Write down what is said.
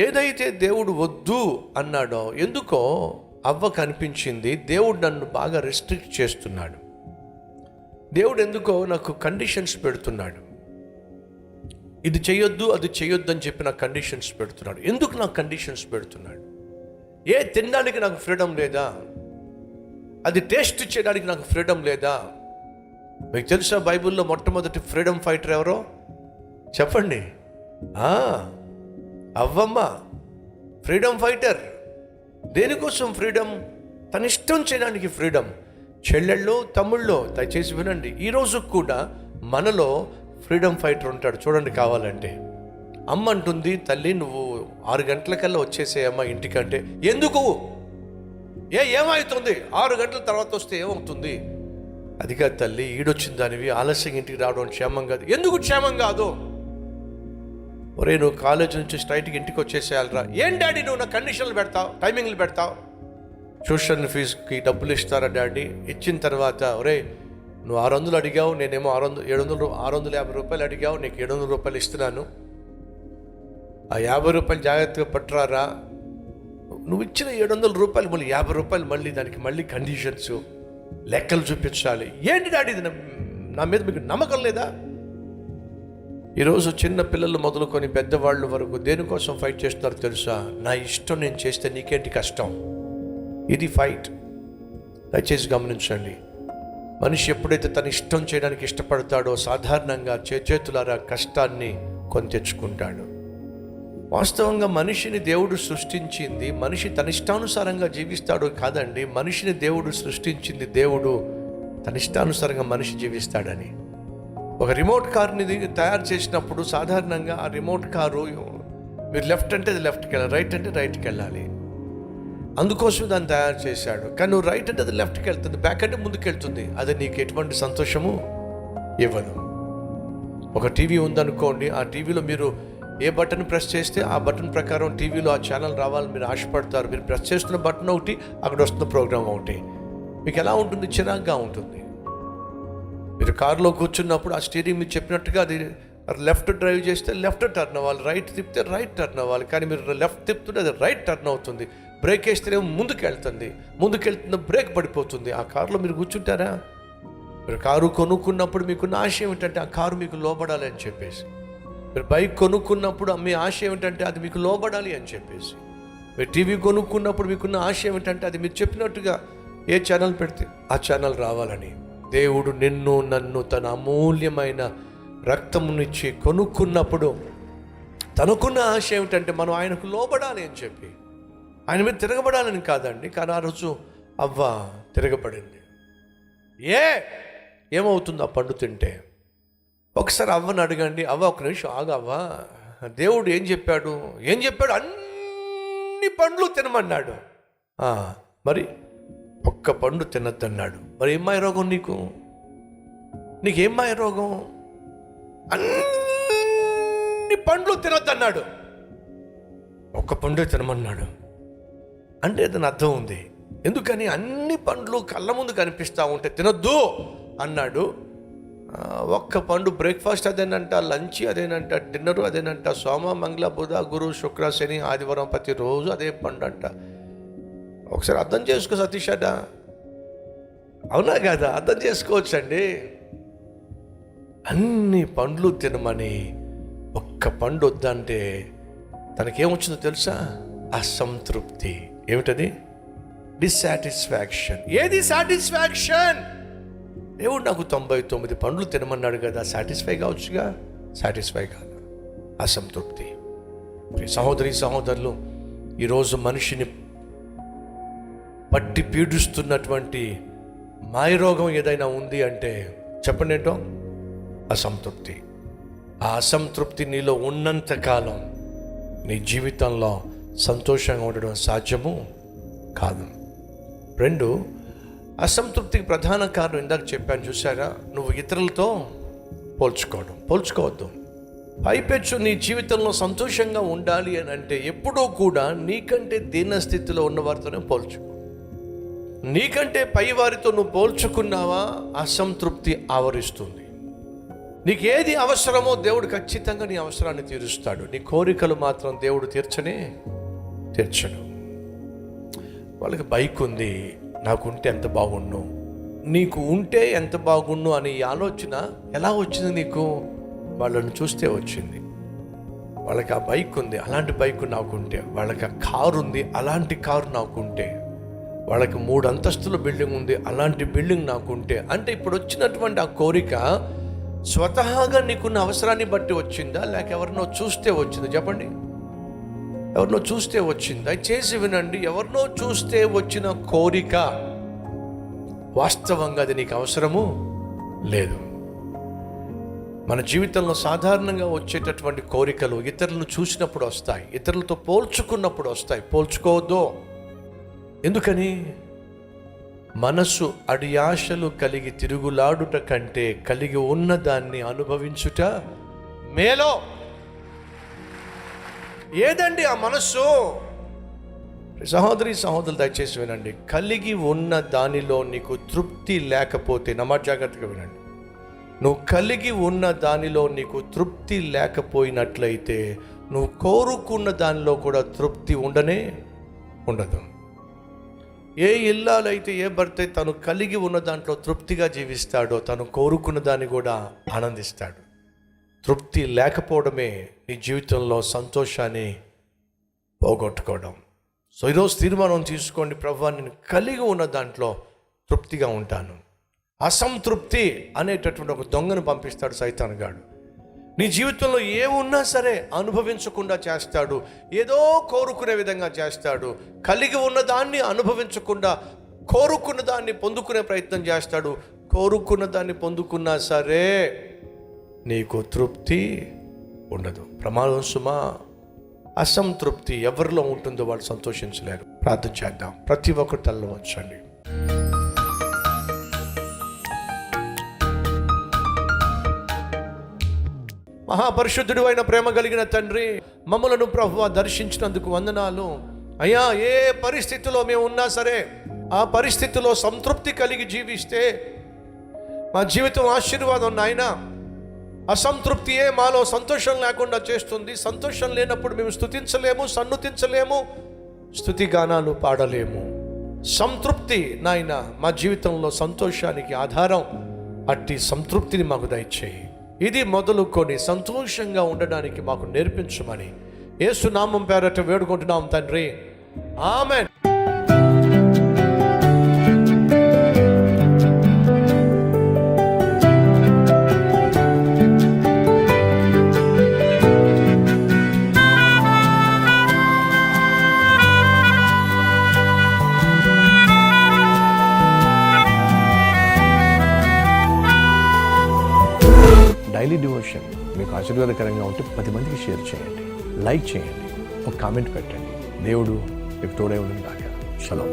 ఏదైతే దేవుడు వద్దు అన్నాడో ఎందుకో అవ్వ కనిపించింది దేవుడు నన్ను బాగా రెస్ట్రిక్ట్ చేస్తున్నాడు. దేవుడు ఎందుకో నాకు కండిషన్స్ పెడుతున్నాడు. ఇది చేయొద్దు అది చేయొద్దు అని చెప్పి నాకు కండిషన్స్ పెడుతున్నాడు. ఎందుకు నాకు కండిషన్స్ పెడుతున్నాడు? ఏ తినడానికి నాకు ఫ్రీడమ్ లేదా? అది టేస్ట్ చేయడానికి నాకు ఫ్రీడమ్ లేదా? మీకు తెలుసా బైబిల్లో మొట్టమొదటి ఫ్రీడమ్ ఫైటర్ ఎవరో? చెప్పండి. ఆ, అవ్వమ్మ ఫ్రీడమ్ ఫైటర్. దేనికోసం ఫ్రీడమ్? తన ఇష్టం చేయడానికి ఫ్రీడమ్. చెల్లెళ్ళు తమ్ముళ్ళు దయచేసి వినండి. ఈరోజు కూడా మనలో ఫ్రీడమ్ ఫైటర్ ఉంటాడు చూడండి కావాలంటే. అమ్మ అంటుంది తల్లి నువ్వు ఆరు గంటలకల్లా వచ్చేసేయమ్మా ఇంటికంటే. ఎందుకు? ఏ ఏమవుతుంది ఆరు గంటల తర్వాత వస్తే ఏమవుతుంది? అది కాదు తల్లి ఈడొచ్చిన దానివి ఆలస్యంగా ఇంటికి రావడం క్షేమం కాదు. ఎందుకు క్షేమం కాదు? ఒరే నువ్వు కాలేజ్ నుంచి స్ట్రైట్కి ఇంటికి వచ్చేసేయాలరా. ఏం డాడీ నువ్వు నా కండిషన్లు పెడతావు టైమింగ్లు పెడతావు? ట్యూషన్ ఫీజుకి డబ్బులు ఇస్తారా డాడీ? ఇచ్చిన తర్వాత ఒరే నువ్వు ఆరు వందలు అడిగావు నేనేమో ఆరు వందలు ఏడు వందలు ఆరు వందల యాభై రూపాయలు అడిగావు నీకు ఏడు వందల రూపాయలు ఇస్తున్నాను. ఆ యాభై రూపాయలు జాగ్రత్తగా పట్టరారా? నువ్వు ఇచ్చిన ఏడు వందల రూపాయలు మళ్ళీ యాభై రూపాయలు మళ్ళీ దానికి మళ్ళీ కండిషన్స్ లెక్కలు చూపించాలి. ఏంటి డాడీ ఇది? నా మీద మీకు నమ్మకం లేదా? ఈరోజు చిన్న పిల్లలు మొదలుకొని పెద్దవాళ్ళు వరకు దేనికోసం ఫైట్ చేస్తున్నారు తెలుసా? నా ఇష్టం నేను చేస్తే నీకేంటి కష్టం? ఇది ఫైట్ దయచేసి గమనించండి. మనిషి ఎప్పుడైతే తన ఇష్టం చేయడానికి ఇష్టపడతాడో సాధారణంగా చేతులారా కష్టాన్ని కొని తెచ్చుకుంటాడు. వాస్తవంగా మనిషిని దేవుడు సృష్టించింది మనిషి తన ఇష్టానుసారంగా జీవిస్తాడు కాదండి మనిషిని దేవుడు సృష్టించింది దేవుడు తన ఇష్టానుసారంగా మనిషి జీవిస్తాడని. ఒక రిమోట్ కార్ని తయారు చేసినప్పుడు సాధారణంగా ఆ రిమోట్ కారు మీరు లెఫ్ట్ అంటే అది లెఫ్ట్కి వెళ్ళాలి రైట్ అంటే రైట్కి వెళ్ళాలి. అందుకోసం దాన్ని తయారు చేశాడు. కానీ నువ్వు రైట్ అంటే అది లెఫ్ట్కి వెళ్తుంది బ్యాక్ అంటే ముందుకు వెళ్తుంది అది నీకు ఎటువంటి సంతోషము ఇవ్వదు. ఒక టీవీ ఉందనుకోండి ఆ టీవీలో మీరు ఏ బటన్ ప్రెస్ చేస్తే ఆ బటన్ ప్రకారం టీవీలో ఆ ఛానల్ రావాలని మీరు ఆశపడతారు. మీరు ప్రెస్ చేస్తున్న బటన్ ఒకటి అక్కడ వస్తున్న ప్రోగ్రామ్ ఒకటి. మీకు ఎలా ఉంటుంది? చిరాగ్గా ఉంటుంది. మీరు కారులో కూర్చున్నప్పుడు ఆ స్టీరింగ్ మీరు చెప్పినట్టుగా అది లెఫ్ట్ డ్రైవ్ చేస్తే లెఫ్ట్ టర్న్ అవ్వాలి రైట్ తిప్పితే రైట్ టర్న్ అవ్వాలి. కానీ మీరు లెఫ్ట్ తిప్పుతుంటే అది రైట్ టర్న్ అవుతుంది. బ్రేక్ వేస్తేనేమో ముందుకు వెళ్తుంది. ముందుకు వెళ్తున్న బ్రేక్ పడిపోతుంది. ఆ కారులో మీరు కూర్చుంటారా? మీరు కారు కొనుక్కున్నప్పుడు మీకున్న ఆశయం ఏమిటంటే ఆ కారు మీకు లోబడాలి అని చెప్పేసి. మీరు బైక్ కొనుక్కున్నప్పుడు మీ ఆశయం ఏమిటంటే అది మీకు లోబడాలి అని చెప్పేసి. మీరు టీవీ కొనుక్కున్నప్పుడు మీకున్న ఆశయం ఏమిటంటే అది మీరు చెప్పినట్టుగా ఏ ఛానల్ పెడితే ఆ ఛానల్ రావాలని. దేవుడు నిన్ను నన్ను తన అమూల్యమైన రక్తమునిచ్చి కొనుక్కున్నప్పుడు తనకున్న ఆశ ఏమిటంటే మనం ఆయనకు లోబడాలి అని చెప్పి. ఆయన మీద తిరగబడాలని కాదండి కానీ ఆ రోజు అవ్వ తిరగబడింది. ఏ? ఏమవుతుంది ఆ పండు తింటే? ఒకసారి అవ్వని అడగండి అవ్వ ఒక నిమిషం ఆగవ్వా దేవుడు ఏం చెప్పాడు? ఏం చెప్పాడు? అన్ని పండ్లు తినమన్నాడు. మరి? ఒక్క పండు తినద్దన్నాడు. మరి ఏం మాయ రోగం నీకు? నీకేం మాయ రోగం? అన్ని పండ్లు తినద్దన్నాడు. ఒక్క పండు తినమన్నాడు. అంటే దాని అర్థం ఉంది. ఎందుకని అన్ని పండ్లు కళ్ళ ముందు కనిపిస్తూ ఉంటే తినొద్దు? అన్నాడు. ఒక్క పండు బ్రేక్ఫాస్ట్ అదేనంట లంచ్ అదేనంట డిన్నర్ అదేనంట సోమ మంగళ బుధ గురు శుక్ర శని ఆదివారం ప్రతిరోజు అదే పండు అంట ఒకసారి అర్థం చేసుకో సతీష్ అడ్డ అవునా కదా? అర్థం చేసుకోవచ్చండి. అన్ని పండ్లు తినమని ఒక్క పండు వద్దంటే తనకేమొచ్చిందో తెలుసా? అసంతృప్తి. ఏమిటది? డిస్సాటిస్ఫాక్షన్ ఏది సాటిస్ఫాక్షన్ దేవుడు నాకు తొంభై తొమ్మిది పండ్లు తినమన్నాడు కదా సాటిస్ఫై కావచ్చుగా? సాటిస్ఫై కాదు. అసంతృప్తి. సహోదరి సహోదరులు ఈరోజు మనిషిని పట్టి పీడిస్తున్నటువంటి మాయరోగం ఏదైనా ఉంది అంటే చెప్పండి ఏంటో? అసంతృప్తి. ఆ అసంతృప్తి నీలో ఉన్నంత కాలం నీ జీవితంలో సంతోషంగా ఉండడం సాధ్యము కాదు. రెండు అసంతృప్తికి ప్రధాన కారణం ఇందాక చెప్పాను చూసారా నువ్వు ఇతరులతో పోల్చుకోవడం. పోల్చుకోవద్దు. పైపెచ్చు నీ జీవితంలో సంతోషంగా ఉండాలి అని అంటే ఎప్పుడూ కూడా నీకంటే దీన స్థితిలో ఉన్న వారితోనే పోల్చుకో నీకంటే పై వారితో నువ్వు పోల్చుకున్నావా? అసంతృప్తి ఆవరిస్తుంది. నీకు ఏది అవసరమో దేవుడు ఖచ్చితంగా నీ అవసరాన్ని తీరుస్తాడు. నీ కోరికలు మాత్రం దేవుడు తీర్చనే తీర్చడు. వాళ్ళకి బైక్ ఉంది. నాకుంటే ఎంత బాగుండు? నీకు ఉంటే ఎంత బాగుండు అనే ఈ ఆలోచన ఎలా వచ్చింది నీకు? వాళ్ళని చూస్తే వచ్చింది. వాళ్ళకి ఆ బైక్ ఉంది. అలాంటి బైక్ నాకుంటే వాళ్ళకి ఆ కారు ఉంది. అలాంటి కారు నాకుంటే వాళ్ళకి మూడు అంతస్తుల బిల్డింగ్ ఉంది అలాంటి బిల్డింగ్ నాకుంటే. అంటే ఇప్పుడు వచ్చినటువంటి ఆ కోరిక స్వతహాగా నీకున్న అవసరాన్ని బట్టి వచ్చిందా? లేక ఎవరినో చూస్తే వచ్చిందా? చెప్పండి. ఎవరినో చూస్తే వచ్చిందా? చేసి వినండి. ఎవరినో చూస్తే వచ్చిన కోరిక వాస్తవంగా అది నీకు అవసరము లేదు. మన జీవితంలో సాధారణంగా వచ్చేటటువంటి కోరికలు ఇతరులను చూసినప్పుడు వస్తాయి ఇతరులతో పోల్చుకున్నప్పుడు వస్తాయి. పోల్చుకోవద్దు. ఎందుకని? మనసు అడియాశలు కలిగి తిరుగులాడుట కంటే కలిగి ఉన్న దాన్ని అనుభవించుట మేలో. ఏదండి ఆ మనస్సు? సహోదరి సహోదరులు దయచేసి వినండి. కలిగి ఉన్న దానిలో నీకు తృప్తి లేకపోతే నమాజ్ జాగ్రత్తగా వినండి. నువ్వు కలిగి ఉన్న దానిలో నీకు తృప్తి లేకపోయినట్లయితే నువ్వు కోరుకున్న దానిలో కూడా తృప్తి ఉండనే ఉండదు. ఏ ఇల్లాలైతే ఏ భర్త తను కలిగి ఉన్న దాంట్లో తృప్తిగా జీవిస్తాడో తను కోరుకున్న దాన్ని కూడా ఆనందిస్తాడు. తృప్తి లేకపోవడమే నీ జీవితంలో సంతోషాన్ని పోగొట్టుకోవడం. సో ఈరోజు తీర్మానం తీసుకోండి. ప్రభు నేను కలిగి ఉన్న దాంట్లో తృప్తిగా ఉంటాను. అసంతృప్తి అనేటటువంటి ఒక దొంగను పంపిస్తాడు సైతాన్ గాడు. నీ జీవితంలో ఏమున్నా సరే అనుభవించకుండా చేస్తాడు. ఏదో కోరుకునే విధంగా చేస్తాడు. కలిగి ఉన్న దాన్ని అనుభవించకుండా కోరుకున్న దాన్ని పొందుకునే ప్రయత్నం చేస్తాడు. కోరుకున్న దాన్ని పొందుకున్నా సరే నీకు తృప్తి ఉండదు. ప్రమాదం సుమా అసంతృప్తి ఎవరిలో ఉంటుందో వాళ్ళు సంతోషించలేరు. ప్రార్థన చేద్దాం. ప్రతి ఒక్కరు తల్లు వచ్చండి మహాపరిశుద్ధుడు అయిన ప్రేమ కలిగిన తండ్రి మమ్మలను ప్రభు దర్శించినందుకు వందనాలు. అయ్యా ఏ పరిస్థితిలో మేము ఉన్నా సరే ఆ పరిస్థితిలో సంతృప్తి కలిగి జీవిస్తే మా జీవితం ఆశీర్వాదం నాయన. అసంతృప్తియే మాలో సంతోషం లేకుండా చేస్తుంది. సంతోషం లేనప్పుడు మేము స్థుతించలేము సన్నుతించలేము స్థుతి గానాలు పాడలేము. సంతృప్తి నాయన మా జీవితంలో సంతోషానికి ఆధారం. అట్టి సంతృప్తిని మాకు దయచేయి. ఇది మొదలుకొని సంతోషంగా ఉండడానికి మాకు నేర్పించమని ఏసునామం పేరట వేడుకుంటున్నాం తండ్రి. ఆమెన్. డైలీ డివోషన్ మీకు ఆశీర్వాదకరంగా ఉంటే పది మందికి షేర్ చేయండి లైక్ చేయండి ఒక కామెంట్ పెట్టండి. దేవుడు మీకు తోడే ఉండదు కాక చలో